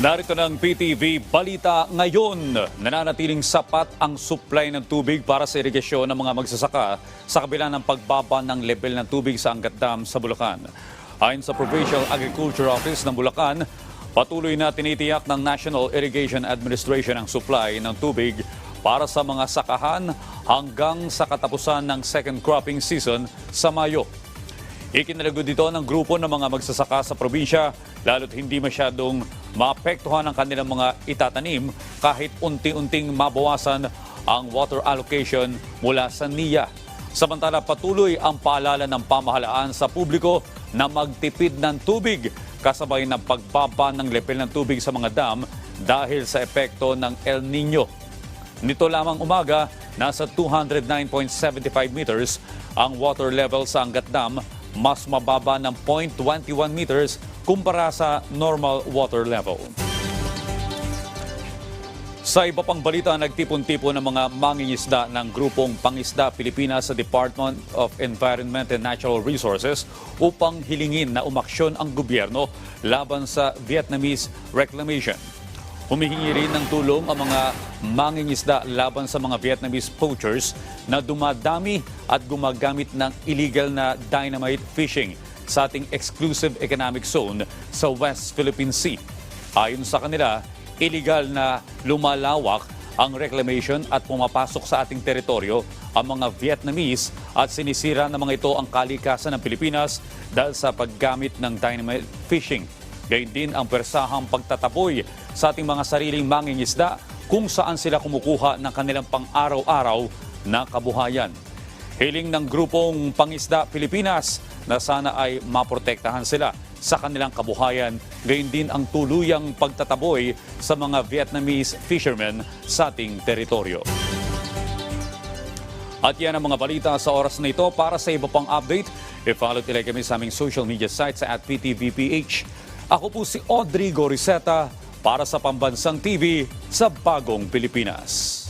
Narito ng PTV Balita ngayon. Nananatiling sapat ang supply ng tubig para sa irigasyon ng mga magsasaka sa kabila ng pagbaba ng level ng tubig sa Angat Dam sa Bulacan. Ayon sa Provincial Agriculture Office ng Bulacan, patuloy na tinitiyak ng National Irrigation Administration ang supply ng tubig para sa mga sakahan hanggang sa katapusan ng second cropping season sa Mayo. Ikinalagod dito ng grupo ng mga magsasaka sa probinsya lalo't hindi masyadong maapektuhan ang kanilang mga itatanim kahit unti-unting mabawasan ang water allocation mula sa NIA. Samantala patuloy ang paalala ng pamahalaan sa publiko na magtipid ng tubig kasabay ng pagbaba ng level ng tubig sa mga dam dahil sa epekto ng El Nino. Nito lamang umaga, nasa 209.75 meters ang water level sa Angat Dam, mas mababa ng 0.21 meters kumpara sa normal water level. Sa iba pang balita, nagtipon-tipon ng mga mangingisda ng grupong Pangisda Pilipinas sa Department of Environment and Natural Resources upang hilingin na umaksyon ang gobyerno laban sa Vietnamese reclamation. Humihingi rin ng tulong ang mga mangingisda laban sa mga Vietnamese poachers na dumadami at gumagamit ng illegal na dynamite fishing sa ating exclusive economic zone sa West Philippine Sea. Ayon sa kanila, illegal na lumalawak ang reclamation at pumapasok sa ating teritoryo ang mga Vietnamese at sinisira ng mga ito ang kalikasan ng Pilipinas dahil sa paggamit ng dynamite fishing. Gayun din ang persahang pagtataboy sa ating mga sariling mangingisda kung saan sila kumukuha ng kanilang pang-araw-araw na kabuhayan. Hiling ng grupong Pangisda Pilipinas na sana ay maprotektahan sila sa kanilang kabuhayan, gayon din ang tuluyang pagtataboy sa mga Vietnamese fishermen sa ating teritoryo. At yan ang mga balita sa oras na ito. Para sa iba pang update, i-follow nila kami sa aming social media sites at PTVPH. Ako po si Audrey Goriseta para sa Pambansang TV sa Bagong Pilipinas.